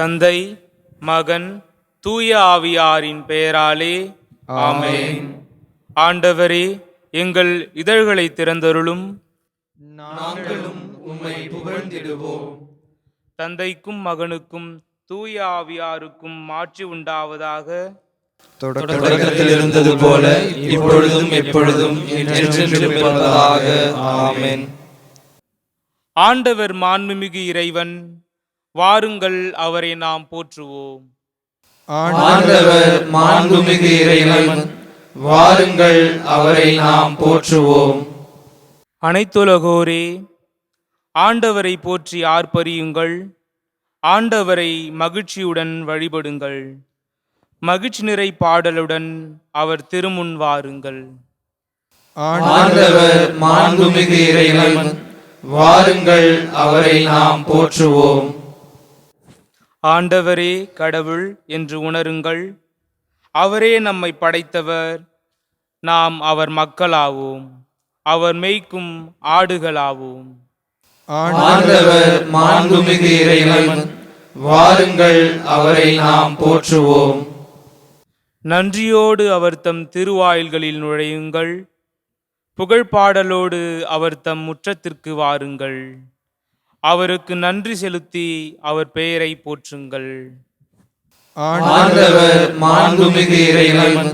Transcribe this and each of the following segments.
தந்தை மகன் தூய ஆவியாரின் பெயராலே. ஆமென். ஆண்டவரே எங்கள் இதழ்களை திறந்தருளும். நாங்களும் உம்மை புகழ்ந்திடுவோம். தந்தைக்கும் மகனுக்கும் தூய ஆவியாருக்கும் மாட்சி உண்டாவதாக. தொடக்கத்தில் இருந்தது போல இப்பொழுதும் எப்பொழுதும் ஆமென். ஆண்டவர் மாண்புமிகு இறைவன் வாருங்கள் அவரை நாம் போற்றுவோம். ஆண்டவர் மாண்புமிகு இறைவன் வாருங்கள் அவரை நாம் போற்றுவோம். அனைத்துலகோரே ஆண்டவரை போற்றி ஆர்ப்பரியுங்கள். ஆண்டவரை மகிழ்ச்சியுடன் வழிபடுங்கள். மகிழ்ச்சி நிறை பாடலுடன் அவர் திருமுன் வாருங்கள். ஆண்டவர் மாண்புமிகு இறைவன் வாருங்கள் அவரை நாம் போற்றுவோம். ஆண்டவரே கடவுள் என்று உணருங்கள். அவரே நம்மை படைத்தவர். நாம் அவர் மக்களாவோம். அவர் மேய்க்கும் ஆடுகளாவோம். ஆண்டவர் மாண்புமிகு இறைவன் வாருங்கள் அவரை நாம் போற்றுவோம். நன்றியோடு அவர் தம் திருவாயில்களில் நுழையுங்கள். புகழ்பாடலோடு அவர் தம் முற்றத்திற்கு வாருங்கள். அவருக்கு நன்றி செலுத்தி அவர் பெயரை போற்றுங்கள். ஆண்டவர் மாண்புமிகு இறைவன்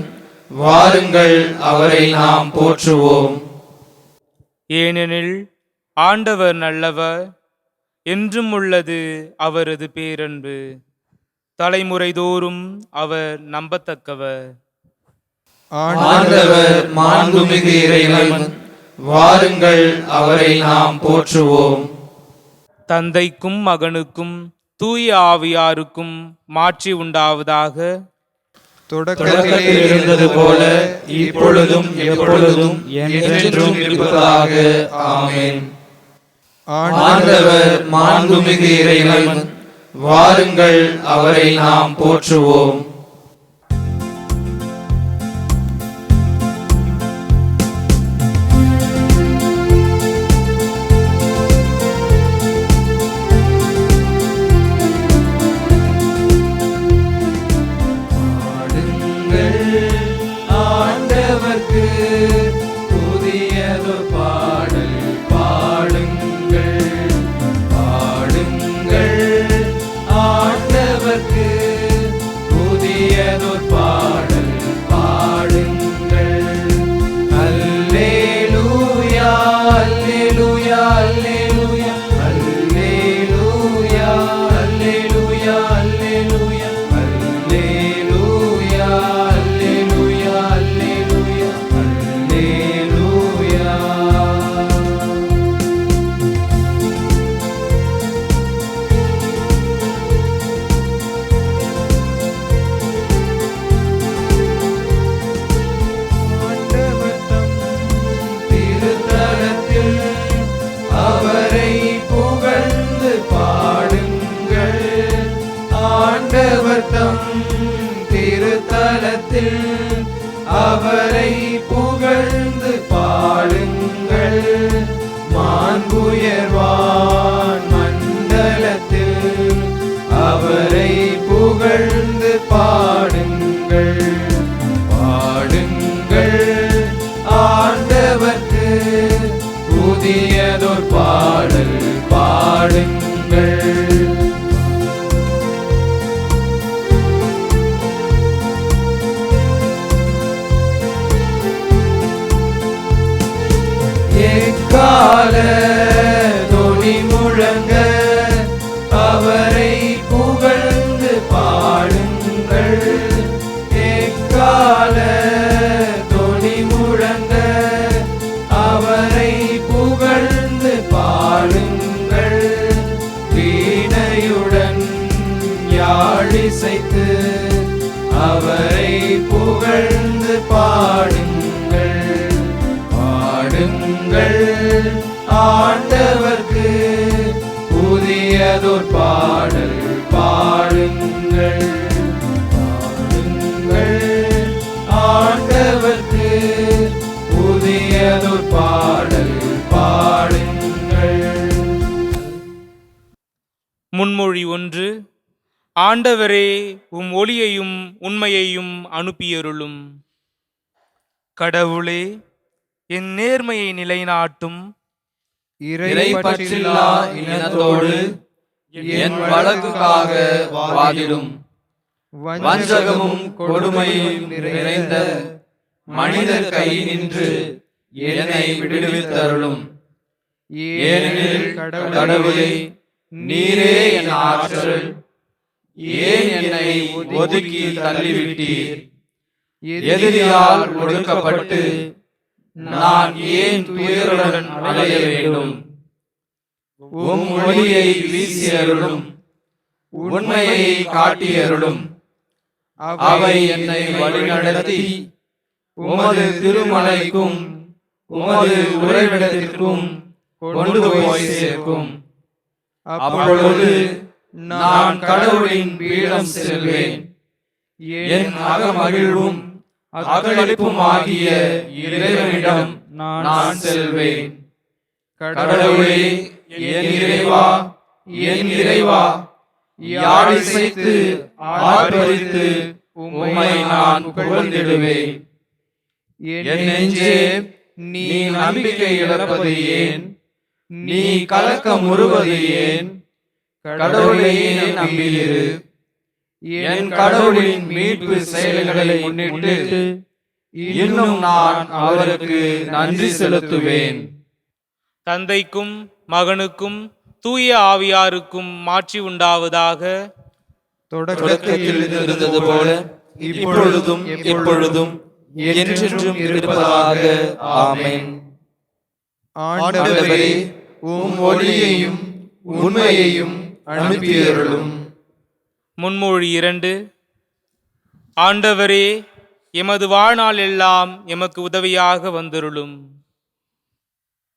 வாருங்கள் அவரை நாம் போற்றுவோம். ஏனெனில் ஆண்டவர் நல்லவர் என்றும் உள்ளது அவரது பேரன்பு. தலைமுறை தோறும் அவர் நம்பத்தக்கவர். ஆண்டவர் மாண்புமிகு இறைவன் வாருங்கள் அவரை நாம் போற்றுவோம். தந்தைக்கும் மகனுக்கும் தூய ஆவியாருக்கும் மாட்சி உண்டாவதாக. தொடக்கத்தில் இருந்தது போல இப்பொழுதும் எப்பொழுதும் என்றென்றும் இருப்பதாக. ஆமென். ஆண்டவர் மாண்புமிகு இறைவன் வாருங்கள் அவரை நாம் போற்றுவோம். இசைத்து அவரை புகழ்ந்து பாடுங்கள். பாடுங்கள். ஆண்டவர்க்கு புதியதொரு பாடல் பாடுங்கள். பாடுங்கள். ஆண்டவர்க்கு புதியதொரு பாடல் பாடுங்கள். முன்மொழி ஒன்று ஆண்டவரே உம் ஒளியையும் உண்மையையும் அனுப்பியருளும். கடவுளே என் நேர்மையை நிலைநாட்டும். இறைப்பற்றில்லா இனத்தோடு என் வழக்குக்காக வாதிடும். வஞ்சகமும் கொடுமையும் நிறைந்த மனிதர் நின்று என்னை விடுவித்தருளும். ஏனெனில் கடவுளே நீரே என் ஆற்றல். ஏன் என்னை ஒதுக்கி தள்ளிவிட்டீர்? எதிரியால் ஒடுக்கப்பட்டு நான் ஏன் துயருடன் அலைய வேண்டும்? உம் ஒளியை வீசியருளும் உண்மையை காட்டியருளும். அவை என்னை வழிநடத்தி உமது திருமலைக்கும் உமது உறைவிடத்திற்கும் கொண்டு போய் சேர்க்கும். அப்பொழுது நான் கடவுளின் பீடம் செல்வேன். என் அகமகிழ்வும் அகழிப்பும் ஆகிய இறைவனிடம் நான் செல்வேன். கடவுளே என் இறைவா என் இறைவா யாழிசைத்து ஆர்ப்பரித்து உம்மை நான் புகழ்ந்திடுவேன். என் நெஞ்சே நீ நம்பிக்கை இழப்பது ஏன்? நீ கலக்கம் உருவது ஏன்? கடவுளையே நம்பியிரு. என் கடவுளின் மீட்பு செயல்களை முன்னிட்டு இன்னும் நான் அவருக்கு நன்றி செலுத்துவேன். தந்தைக்கும் மகனுக்கும் தூய ஆவியாருக்கும் மாட்சி உண்டாவதாக தொடக்கத்தில் இருந்தது போல இப்பொழுதும் எப்பொழுதும் என்றென்றும் இருப்பதாக. ஆமென். ஆண்டவரே உம் ஒளியையும் உண்மையையும் அனுப்பியருளும். முன்மொழி இரண்டு. ஆண்டவரே எமது வாழ்நாள் எல்லாம் எமக்கு உதவியாக வந்தருளும்.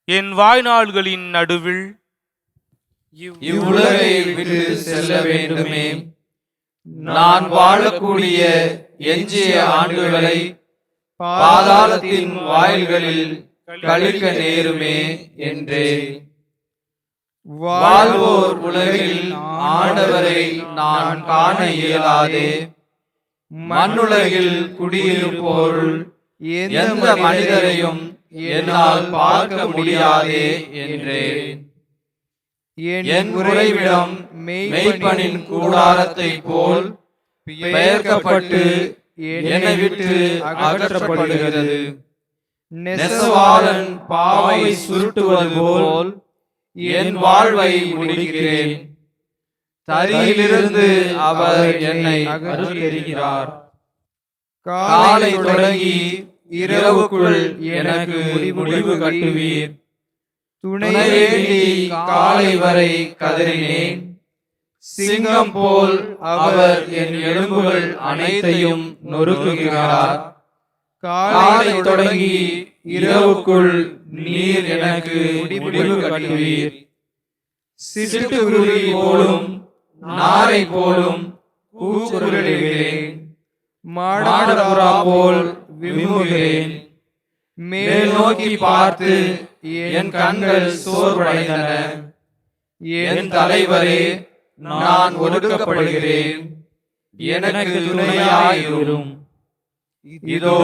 என் வாழ்நாள்களின் நடுவில் இவ்வுலகை விட்டு செல்ல வேண்டுமே. நான் வாழக்கூடிய எஞ்சிய ஆண்டுகளை பாதாளத்தின் வாயில்களில் கழிக்க நேருமே என்றே வாழ்வோர் உலகில் ஆண்டவரை நான் காண இயலாதே. மண்ணுலகில் குடியிருப்போருள் எந்த மனிதரையும் என்னால் பார்க்க முடியாதே என்றேன். என் உறைவிடம் மெய்ப்பனின் கூடாரத்தை போல் பெயர்க்கப்பட்டு என்னை விட்டு அகற்றப்படுகிறது. நெசவாளன் பாவை சுருட்டுவது போல் என் வாழ்வை முடிக்கிறேன். தரியிலிருந்து அவர் என்னை அருள்கிறார் காலை தொடங்கி இரவுக்குள் எனக்கு முடிவு கட்டுவீர். துணை வேண்டி காலை வரை கதறினேன். சிங்கம் போல் அவர் என் எலும்புகள் அனைத்தையும் நொறுக்குகிறார். காலை தொடங்கி இரவுக்குள் நீர் எனக்கு முடிவு கட்டுவீர். சிட்டுக்குருவி போலும் நாரை போலும் கூக்குரலிடுகிறேன். போல் விம்முகிறேன் மேல் நோக்கி பார்த்து என் கண்கள் சோர்வடைந்தன. என் தலைவரே நான் ஒடுக்கப்படுகிறேன். எனக்கு துணையாயிரும் இதோ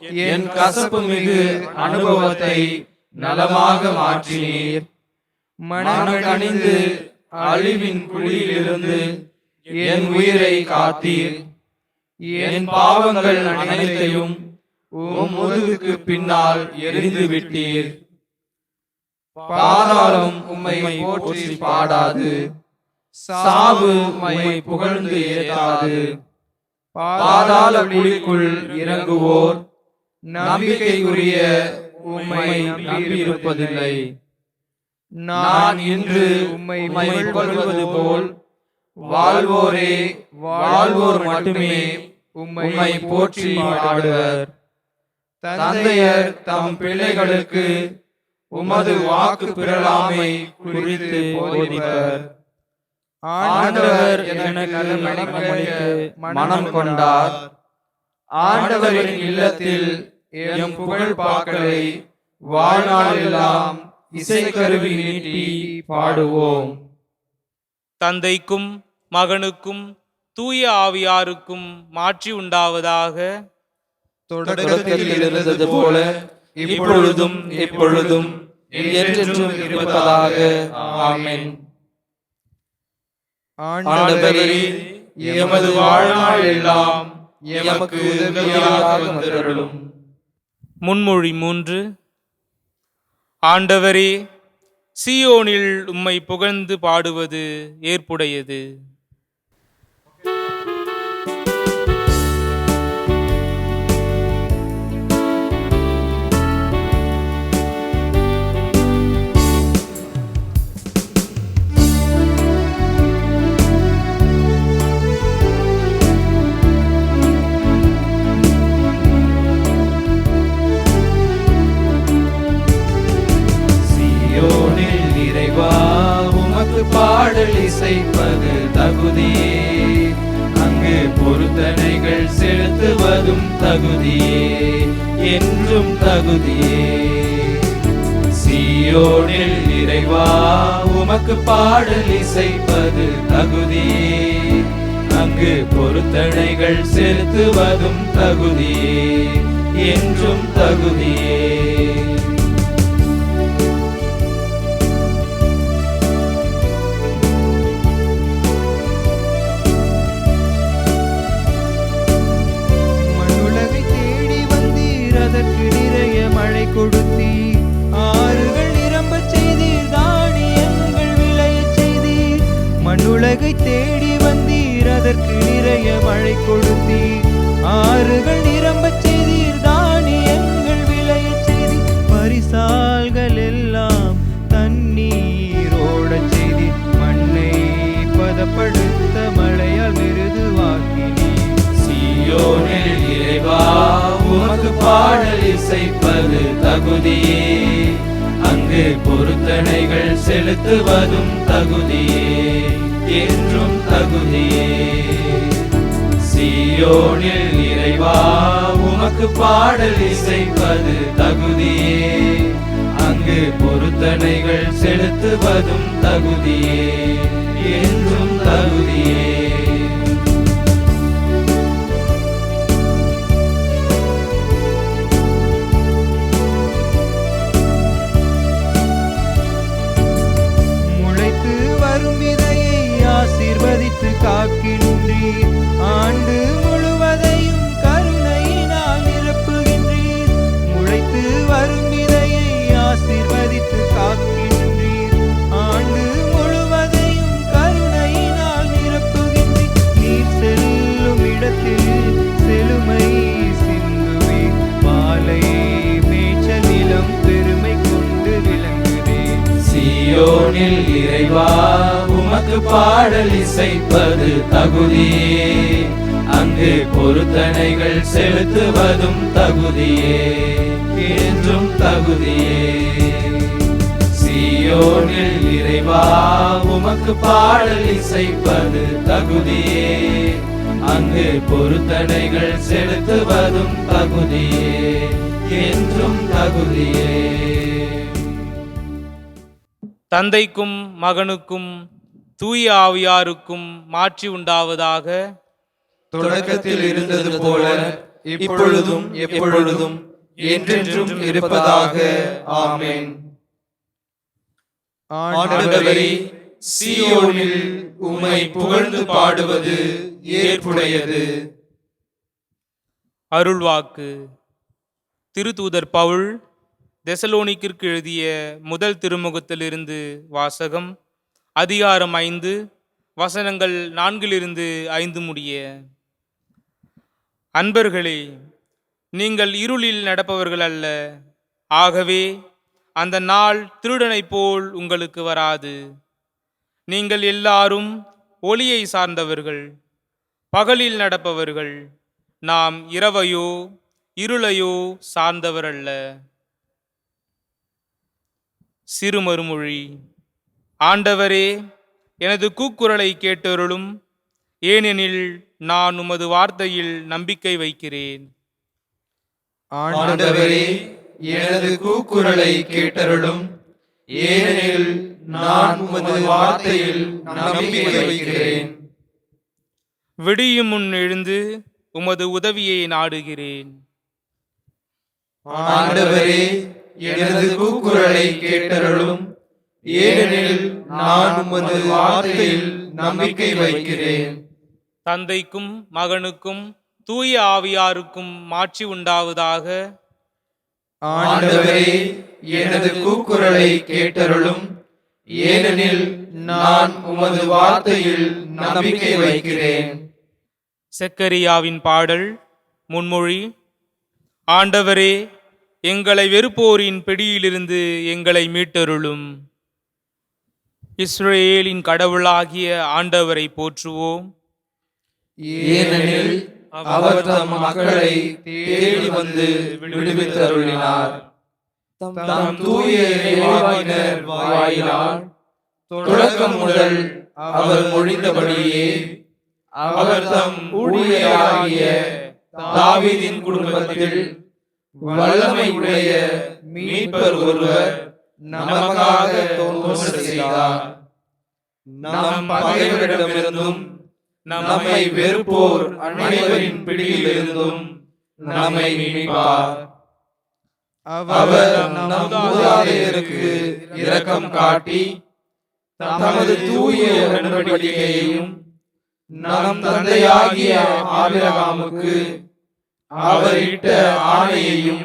என் கசப்பு மிகு அனுபவத்தை நலமாக மாற்றினீர். மனமணிந்து அழிவின் குழியிலிருந்து என் உயிரை காத்தீர். என் பாவங்கள் அனைத்தையும் உம் முதுகுக்கு பின்னால் எரிந்து விட்டீர். பாதாளம் உம்மை போற்றி பாடாது. சாவு உம்மை புகழ்ந்து ஏத்தாது பாதாள குழிக்குள் இறங்குவோர் நம்பிக்கைக்குரிய உம்மை நம்பியிருப்பதில்லை. நான் இன்று உம்மை புகழ்வது போல் வாழ்வோரே வாழ்வோர் மட்டுமே உம்மை போற்றி பாடுவர். தந்தையர் தம் பிள்ளைகளுக்கு உமது வாக்கு பிறலாமை குறித்து போதிப்பர் ஆண்டவர் எனக்கு மனம் கொண்டார். ஆண்டவரின் இல்லத்தில் எம் புகழ் பாக்களை வாழ்நாளெல்லாம் இசைக்கருவி நீட்டி பாடுவோம். தந்தைக்கும் மகனுக்கும் தூய ஆவியாருக்கும் மாற்றி உண்டாவதாக. தொடக்கத்தில் இருந்தது போல இப்பொழுதும் எப்பொழுதும் என்றென்றும் இருப்பதாக. ஆமென். ஆண்டவரே எமது வாழ்நாள் எல்லாம் எமக்கு உதவியாக வந்தருளும். முன்மொழி மூன்று. ஆண்டவரே சியோனில் உம்மை புகழ்ந்து பாடுவது ஏற்புடையது. தகுதியே. சியோனில் நிறைவா உமக்கு பாடல் இசைப்பது தகுதியே. அங்கு பொருத்தனைகள் செலுத்துவதும் தகுதியே. என்றும் தகுதியே. இசைப்பது தகுதியே அங்கு பொருத்தனைகள் செலுத்துவதும் தகுதியே என்றும் தகுதியே சியோனில் இறைவா உமக்கு பாடல் இசைப்பது தகுதியே அங்கு பொருத்தனைகள் செலுத்துவதும் தகுதியே என்றும் தகுதியே. காக்கின்றீர். ஆண்டு முழுவதையும் கருணையினால் நிரப்புகின்றீர். முளைத்து வரும் விதையை ஆசிர்வதித்து காக்கின்றீர். ஆண்டு முழுவதையும் கருணையினால் நிரப்புகின்றீர். நீர் செல்லும் இடத்தில் செழுமை சிந்துவீர் பாலை மேய்ச்சல் நிலம் பெருமை கொண்டு விளங்குதே சியோனில் இறைவா உமக்கு பாடல் இசைப்ப தகுதியே அங்கு பொருத்தனைகள் செலுத்துவதும் தகுதியே. என்றும் தகுதியே. சியோனில் இறைவா உமக்கு பாடல் இசைப்பது தகுதியே. அங்கு பொருத்தனைகள் செலுத்துவதும் தகுதியே. என்றும் தகுதியே. தந்தைக்கும் மகனுக்கும் தூய ஆவியாருக்கும் மாற்றி உண்டாவதாக தொடக்கத்தில் இருந்தது போல இப்பொழுதும் எப்பொழுதும் என்றென்றும் இருப்பதாக. ஆமென். ஆண்டவரே சீயோனில் உம்மை புகழ்ந்து பாடுவது ஏற்புடையது. அருள்வாக்கு. திருத்தூதர் பவுல் தெசலோனிக்கிற்கு எழுதிய முதல் திருமுகத்திலிருந்து வாசகம் அதிகாரம் ஐந்து வசனங்கள் நான்கிலிருந்து ஐந்து முடிய. அன்பர்களே நீங்கள் இருளில் நடப்பவர்கள் அல்ல. ஆகவே அந்த நாள் திருடனைப் போல் உங்களுக்கு வராது. நீங்கள் எல்லாரும் ஒளியை சார்ந்தவர்கள் பகலில் நடப்பவர்கள். நாம் இரவையோ இருளையோ சார்ந்தவர் அல்ல சிறுமறுமொழி. ஆண்டவரே எனது கூக்குரலை கேட்டருளும். ஏனெனில் நான் உமது வார்த்தையில் நம்பிக்கை வைக்கிறேன். ஆண்டவரே எனது கூக்குரலை கேட்டருளும். ஏனெனில் நான் உமது வார்த்தையில் நம்பிக்கை வைக்கிறேன். விடியும் முன் எழுந்து உமது உதவியை நாடுகிறேன். ஆண்டவரே எனது கூக்குரலை கேட்டருளும். ஏனெனில் நான் உமது வார்த்தையில் நம்பிக்கை வைக்கிறேன். தந்தைக்கும் மகனுக்கும் தூய ஆவியாருக்கும் மாட்சி உண்டாவதாக. ஆண்டவரே எனது கூக்குரலை கேட்டருளும். ஏனெனில் நான் உமது வார்த்தையில் நம்பிக்கை வைக்கிறேன். செக்கரியாவின் பாடல் முன்மொழி. ஆண்டவரே எங்களை வெறுப்போரின் பிடியிலிருந்து எங்களை மீட்டருளும். இஸ்ரேலின் கடவுளாகிய ஆண்டவரை போற்றுவோம். ஏனெனில் அவர் தம் மக்களை தேடி வந்து விடுவித்தருளினார். தம் தூய இறைவாயினர் வாயிலால் தொடக்கம் முதல் அவர் மொழிந்தபடியே அவர் தம் ஊழியராகிய தாவீதின் குடும்பத்தில் வல்லமை உடைய மீட்பர் ஒருவர் நமக்காக தோன்ற செய்தார். நம் பகைவரிடமிருந்தும் நம்மை வெறுப்போர் அனைவரின் பிடியிலிருந்தும் நம்மை மீட்பார். அவர் நம் மூதாதையருக்கு இரக்கம் காட்டி தமது தூய உடன்படிக்கையையும் நம் தந்தையாகிய ஆபிரகாமுக்கு அவரிட்ட ஆணையையும்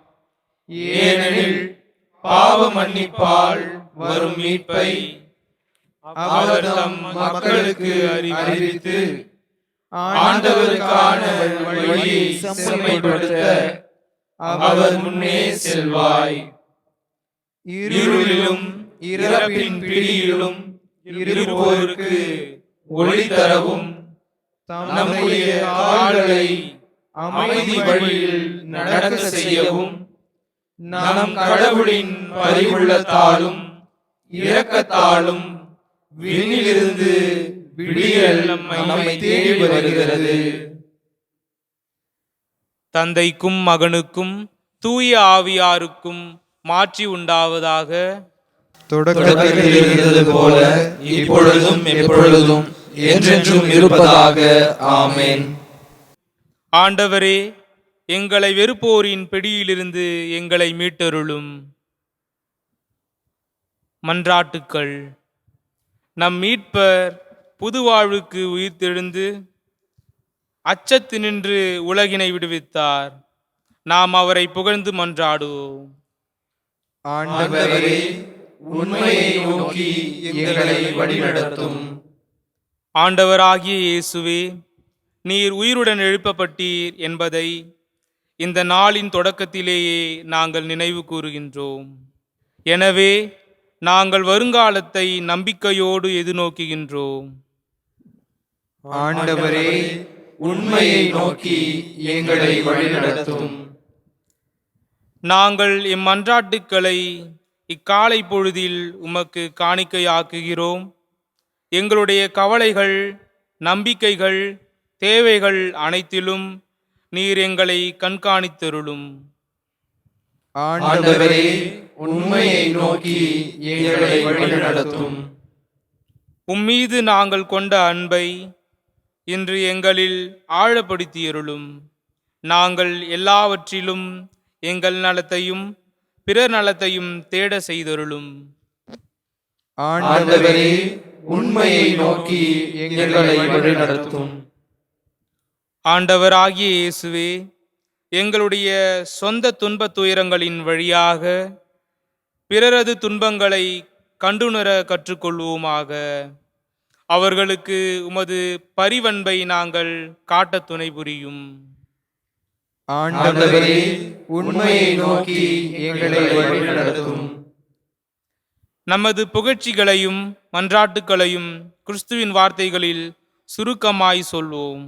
ஏனெனில் பாவ மன்னிப்பால் வரும் மீட்பை அவர் தம் மக்களுக்கு அறிவித்து ஆண்டவருக்கான வழியை செம்மைப்படுத்த அவர் முன்னே செல்வாய். இருளிலும் இறப்பின் பிடியிலும் இருப்போருக்கு ஒளி தரவும் நம்முடைய கால்களை அமைதி வழியில் நடக்க செய்யவும் நம் கடவுளின் பரிவுள்ளத்தாலும் இரக்கத்தாலும் விண்ணிலிருந்து விடியல் நம்மை தேடி வருகிறது. தந்தைக்கும் மகனுக்கும் தூய ஆவியாருக்கும் மாட்சி உண்டாவதாக. தொடக்கத்தில் இருந்தது போல இப்பொழுதும் எப்பொழுதும் என்றென்றும் இருப்பதாக. ஆமென். ஆண்டவரே எங்களை வெறுப்போரின் பிடியிலிருந்து எங்களை மீட்டருளும். மன்றாட்டுக்கள். நம் மீட்பர் புது வாழ்வுக்கு உயிர்த்தெழுந்து அச்சத்தினின்று உலகினை விடுவித்தார். நாம் அவரை புகழ்ந்து மன்றாடுவோம். ஆண்டவரே உண்மையை நோக்கி எங்களை வழிநடத்தும். ஆண்டவராகிய இயேசுவே நீர் உயிருடன் எழுப்பப்பட்டீர் என்பதை இந்த நாளின் தொடக்கத்திலேயே நாங்கள் நினைவு கூறுகின்றோம். எனவே நாங்கள் வருங்காலத்தை நம்பிக்கையோடு எதிர்நோக்குகின்றோம். ஆண்டவரே உண்மையை நோக்கி எங்களை வழிநடத்தும் நாங்கள் எம் மன்றாட்டுக்களை இக்காலை பொழுதில் உமக்கு காணிக்கையாக்குகிறோம். எங்களுடைய கவலைகள் நம்பிக்கைகள் தேவைகள் அனைத்திலும் நீர் எங்களை கண்காணித்தருளும். ஆண்டவரே உண்மையை நோக்கி எங்களை வழிநடத்தும் உம்மீது நாங்கள் கொண்ட அன்பை இன்று எங்களில் ஆழப்படுத்தியருளும். நாங்கள் எல்லாவற்றிலும் எங்கள் நலத்தையும் பிறர் நலத்தையும் தேட செய்தருளும். ஆண்டவரே உண்மையை நோக்கி எங்களை வழிநடத்தும் ஆண்டவராகிய இயேசுவே எங்களுடைய சொந்த துன்பத் துயரங்களின் வழியாக பிறரது துன்பங்களை கண்டுணர கற்றுக்கொள்வோமாக. அவர்களுக்கு உமது பரிவன்பை நாங்கள் காட்டத் துணை புரியும். ஆண்டவரே உண்மையை நோக்கி எங்களை வழிநடத்தும். நமது புகழ்ச்சிகளையும் மன்றாட்டுக்களையும் கிறிஸ்துவின் வார்த்தைகளில் சுருக்கமாய் சொல்வோம்.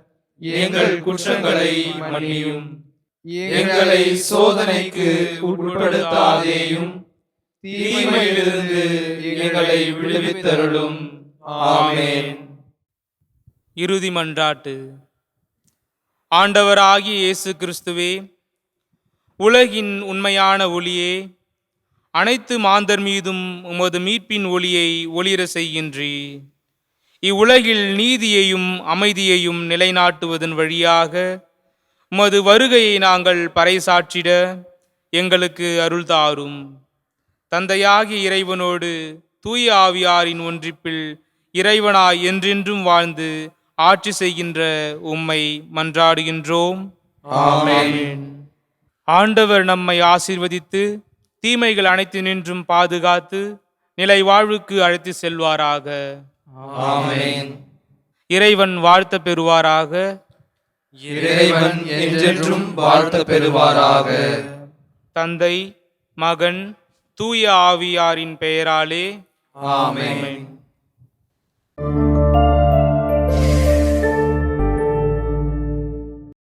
எங்கள் குற்றங்களை மன்னியும். எங்களை சோதனைக்கு உட்படுத்தாதேயும். தீமையிலிருந்து எங்களை விடுவித்தருளும். ஆமேன். இறுதி மன்றாட்டு. ஆண்டவராகிய இயேசு கிறிஸ்துவே உலகின் உண்மையான ஒளியே அனைத்து மாந்தர் மீதும் உமது மீட்பின் ஒளியை ஒளிர செய்கின்றீ இவ்வுலகில் நீதியையும் அமைதியையும் நிலைநாட்டுவதன் வழியாக உமது வருகையை நாங்கள் பறைசாற்றிட எங்களுக்கு அருள் தாரும். தந்தையாகிய இறைவனோடு தூய ஆவியாரின் ஒன்றிப்பில் இறைவனாய் என்றென்றும் வாழ்ந்து ஆட்சி செய்கின்ற உம்மை மன்றாடுகின்றோம். ஆண்டவர் நம்மை ஆசீர்வதித்து தீமைகள் அனைத்தினின்றும் பாதுகாத்து நிலை வாழ்வுக்கு அழைத்து செல்வாராக. இறைவன் வாழ்த்த பெறுவாராக. இறைவன் என்றென்றும் வாழ்த்த பெறுவாராக. தந்தை மகன் தூய ஆவியாரின் பெயராலே. ஆமென்.